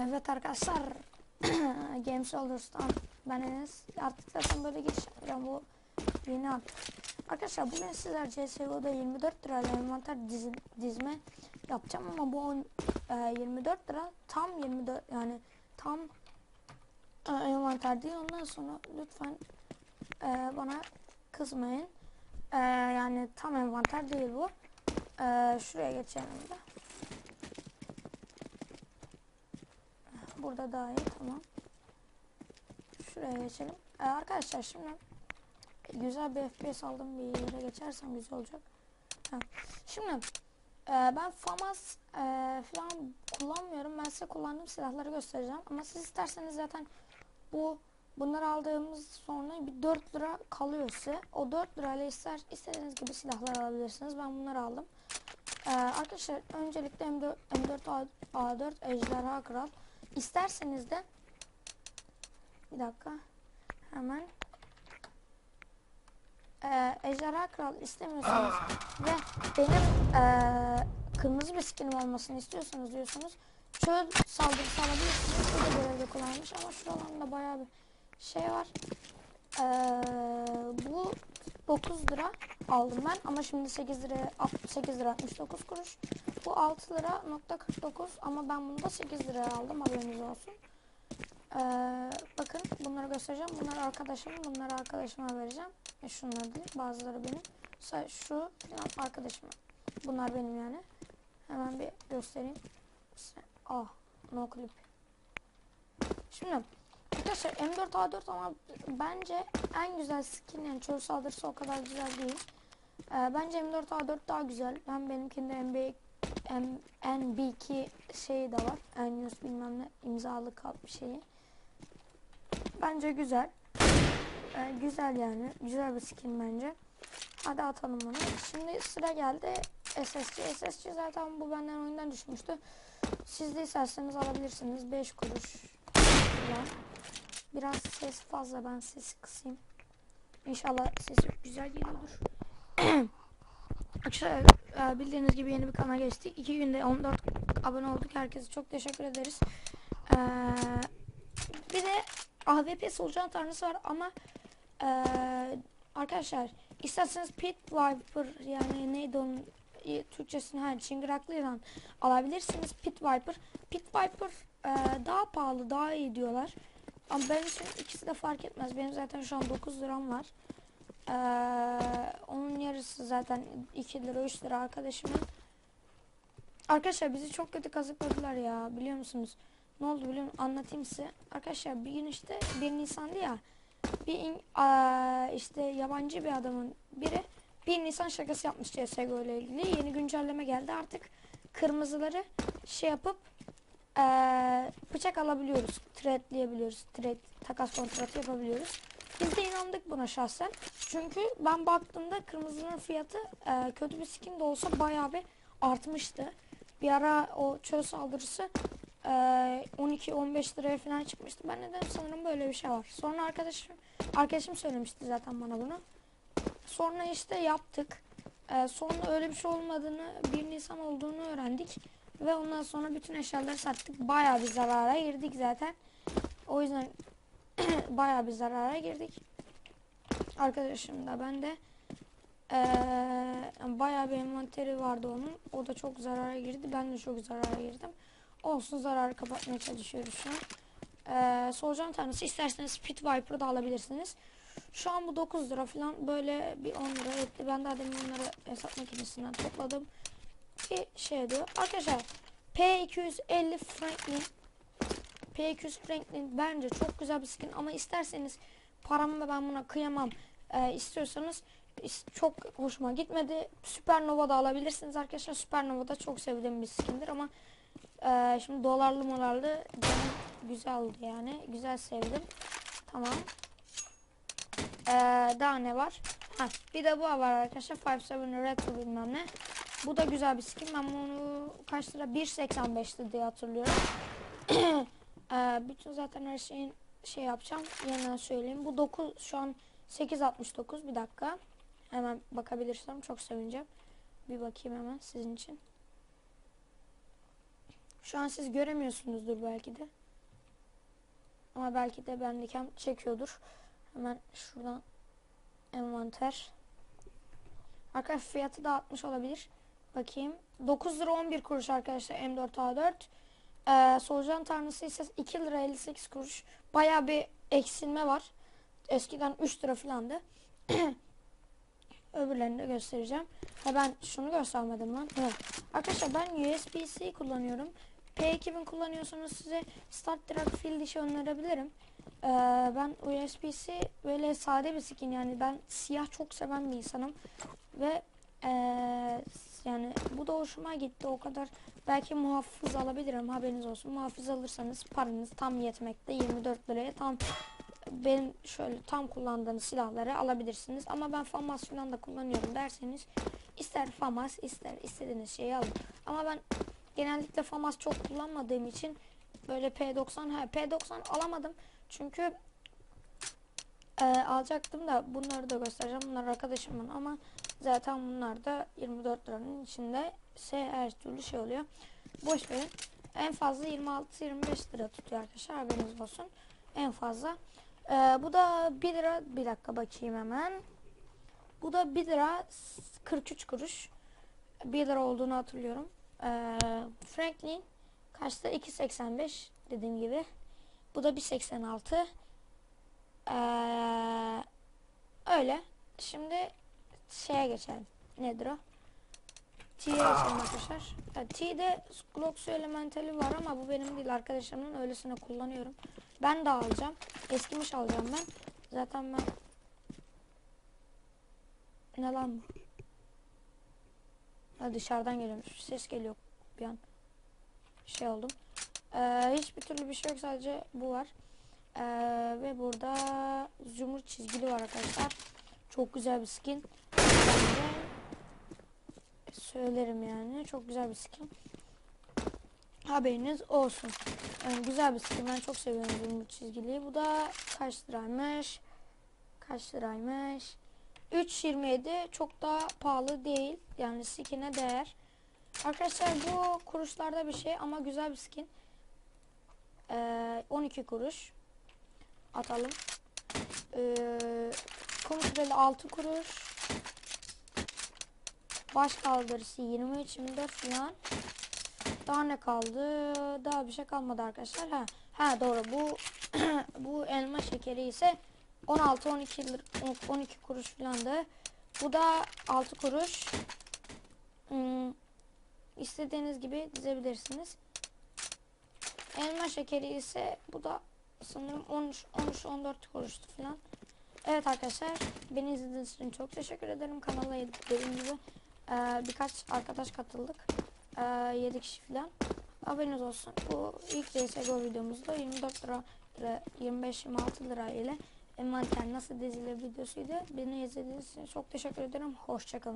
Evet arkadaşlar Games Olders'tan ben Enes artık zaten böyle giriş yapacağım bu yeni an. Arkadaşlar bugün sizler CSGO'da 24 lirayla envanter dizi, dizme yapacağım ama bu on, e, 24 lira tam 24 yani tam e, envanter değil ondan sonra lütfen e, bana kızmayın. E, yani tam envanter değil bu. E, şuraya geçelim de. Burada daha iyi tamam. Şuraya geçelim. Ee, arkadaşlar şimdi güzel bir FPS aldım bir yere geçersem güzel olacak. Ha. Şimdi e, ben FAMAS e, falan kullanmıyorum. Ben size kullandığım silahları göstereceğim. Ama siz isterseniz zaten bu bunları aldığımız sonra bir 4 lira kalıyor size. O 4 lirayla ister istediğiniz gibi silahlar alabilirsiniz. Ben bunları aldım. Ee, arkadaşlar öncelikle M4, M4 A4 Ejderha Kral İsterseniz de bir dakika hemen ee, Ejderha Kral istemiyorsanız ve benim ee, kırmızı bir skinim olmasını istiyorsanız diyorsanız çöl saldırısı alabilirsiniz. Bu da görevde kullanmış ama şuralarında bayağı bir şey var. Ee, bu 9 lira aldım ben ama şimdi 8 lira 8 lira 69 kuruş. Bu 6 lira nokta 49 ama ben bunu da 8 liraya aldım haberiniz olsun. Ee, bakın bunları göstereceğim. Bunlar arkadaşımın, bunları arkadaşıma vereceğim. E şunlar değil, bazıları benim. Şu arkadaşıma. Bunlar benim yani. Hemen bir göstereyim. Ah, no clip. Şimdi arkadaşlar M4A4 ama bence en güzel skin yani çöl saldırısı o kadar güzel değil. Ee, bence M4A4 daha güzel. Hem benimkinde MB, M, NB2 şeyi de var. Enius bilmem ne imzalı kap bir şeyi. Bence güzel. Ee, güzel yani. Güzel bir skin bence. Hadi atalım bunu. Şimdi sıra geldi SSC. SSC zaten bu benden oyundan düşmüştü. Siz de isterseniz alabilirsiniz. 5 kuruş falan. Biraz ses fazla ben sesi kısayım. İnşallah sesi güzel geliyordur. Arkadaşlar e, bildiğiniz gibi yeni bir kanal geçtik. 2 günde 14 abone olduk. Herkese çok teşekkür ederiz. Ee, bir de AWP solucan tanrısı var ama e, arkadaşlar isterseniz Pit Viper yani neydi onun e, Türkçesini her çıngıraklıyla alabilirsiniz. Pit Viper. Pit Viper e, daha pahalı daha iyi diyorlar. Ama benim için ikisi de fark etmez. Benim zaten şu an 9 liram var. Ee, onun yarısı zaten 2 lira 3 lira arkadaşımın. Arkadaşlar bizi çok kötü kazıkladılar ya biliyor musunuz? Ne oldu biliyor musunuz? Anlatayım size. Arkadaşlar bir gün işte 1 Nisan'dı ya. Bir in- aa, işte yabancı bir adamın biri 1 Nisan şakası yapmış CSGO ile ilgili. Yeni güncelleme geldi artık. Kırmızıları şey yapıp ee, bıçak alabiliyoruz. Trade'leyebiliyoruz. Trade takas kontratı yapabiliyoruz. Biz de inandık buna şahsen. Çünkü ben baktığımda kırmızının fiyatı e, kötü bir skin de olsa bayağı bir artmıştı. Bir ara o çöl saldırısı e, 12-15 liraya falan çıkmıştı. Ben neden sanırım böyle bir şey var. Sonra arkadaşım arkadaşım söylemişti zaten bana bunu. Sonra işte yaptık. E, sonra öyle bir şey olmadığını, 1 Nisan olduğunu öğrendik. Ve ondan sonra bütün eşyaları sattık. Bayağı bir zarara girdik zaten. O yüzden bayağı bir zarara girdik. Arkadaşım da ben de ee, bayağı bir envanteri vardı onun. O da çok zarara girdi. Ben de çok zarara girdim. Olsun zararı kapatmaya çalışıyoruz şu an. Ee, solucan tanesi isterseniz Spit Viper'ı da alabilirsiniz. Şu an bu 9 lira falan böyle bir 10 lira etti. Ben daha demin bunları hesap makinesinden topladım. Bir şey diyor. Arkadaşlar P250 Franklin P200 Franklin bence çok güzel bir skin ama isterseniz paramı ben buna kıyamam e, istiyorsanız is- çok hoşuma gitmedi. Supernova da alabilirsiniz arkadaşlar. Supernova da çok sevdiğim bir skindir ama e, şimdi dolarlı molarlı güzel oldu yani. Güzel sevdim. Tamam. E, daha ne var? Ha, bir de bu var arkadaşlar. 57 Retro bilmem ne. Bu da güzel bir skin. Ben bunu kaç lira? 1.85'ti diye hatırlıyorum. Ee, bütün zaten her şeyin şey yapacağım. Yeniden söyleyeyim. Bu 9 şu an 8.69 bir dakika. Hemen bakabilirsem çok sevineceğim. Bir bakayım hemen sizin için. Şu an siz göremiyorsunuzdur belki de. Ama belki de bendeyken çekiyordur. Hemen şuradan envanter. Arkadaşlar fiyatı da 60 olabilir. Bakayım. 9 lira 11 kuruş arkadaşlar M4A4. Ee, solucan tanrısı ise 2 lira 58 kuruş. Baya bir eksilme var. Eskiden 3 lira falandı. Öbürlerini de göstereceğim. Ha ben şunu göstermedim lan. Evet. Arkadaşlar ben USB-C kullanıyorum. P2000 kullanıyorsanız size Start Direct Field işi önerebilirim. Ee, ben USB-C böyle sade bir skin yani ben siyah çok seven bir insanım. Ve ee, yani bu da hoşuma gitti o kadar. Belki muhafız alabilirim haberiniz olsun. Muhafız alırsanız paranız tam yetmekte 24 liraya tam benim şöyle tam kullandığım silahları alabilirsiniz. Ama ben FAMAS falan da kullanıyorum derseniz ister FAMAS ister istediğiniz şeyi alın. Ama ben genellikle FAMAS çok kullanmadığım için böyle P90 ha P90 alamadım. Çünkü e, alacaktım da bunları da göstereceğim. Bunlar arkadaşımın ama zaten bunlar da 24 liranın içinde ise her türlü şey oluyor. Boş verin. En fazla 26-25 lira tutuyor arkadaşlar haberiniz olsun. En fazla. Ee, bu da 1 lira bir dakika bakayım hemen. Bu da 1 lira 43 kuruş. 1 lira olduğunu hatırlıyorum. Ee, Franklin kaçta 2.85 dediğim gibi. Bu da 1.86. Ee, öyle. Şimdi şeye geçelim. Nedir o? T'ye geçelim arkadaşlar. Ya, T'de Glock elementali var ama bu benim değil arkadaşlarımın öylesine kullanıyorum. Ben de alacağım. Eskimiş alacağım ben. Zaten ben ne lan bu? Ha, dışarıdan geliyormuş. Ses geliyor bir an. Şey oldum. Ee, hiçbir türlü bir şey yok sadece bu var. Ee, ve burada zümrüt çizgili var arkadaşlar. Çok güzel bir skin. Söylerim yani. Çok güzel bir skin. Haberiniz olsun. Yani güzel bir skin. Ben çok seviyorum zümrüt çizgiliyi. Bu da kaç liraymış? Kaç liraymış? 3.27 çok da pahalı değil. Yani skin'e değer. Arkadaşlar bu kuruşlarda bir şey ama güzel bir skin. Ee, 12 kuruş. Atalım. Ee, süreli 6 kuruş. Baş kaldırısı 23 24 falan. Daha ne kaldı? Daha bir şey kalmadı arkadaşlar. Ha, ha doğru. Bu bu elma şekeri ise 16 12 lir, 12 kuruş falandı. Bu da 6 kuruş. Hmm, istediğiniz gibi dizebilirsiniz. Elma şekeri ise bu da sanırım 13 13 14 kuruştu falan. Evet arkadaşlar beni izlediğiniz için çok teşekkür ederim. Kanala dediğim gibi e, birkaç arkadaş katıldık. E, 7 kişi falan. Haberiniz olsun. Bu ilk CSGO videomuzda 24 lira, lira 25-26 lira ile envanter nasıl dizilir videosuydu. Beni izlediğiniz için çok teşekkür ederim. Hoşçakalın.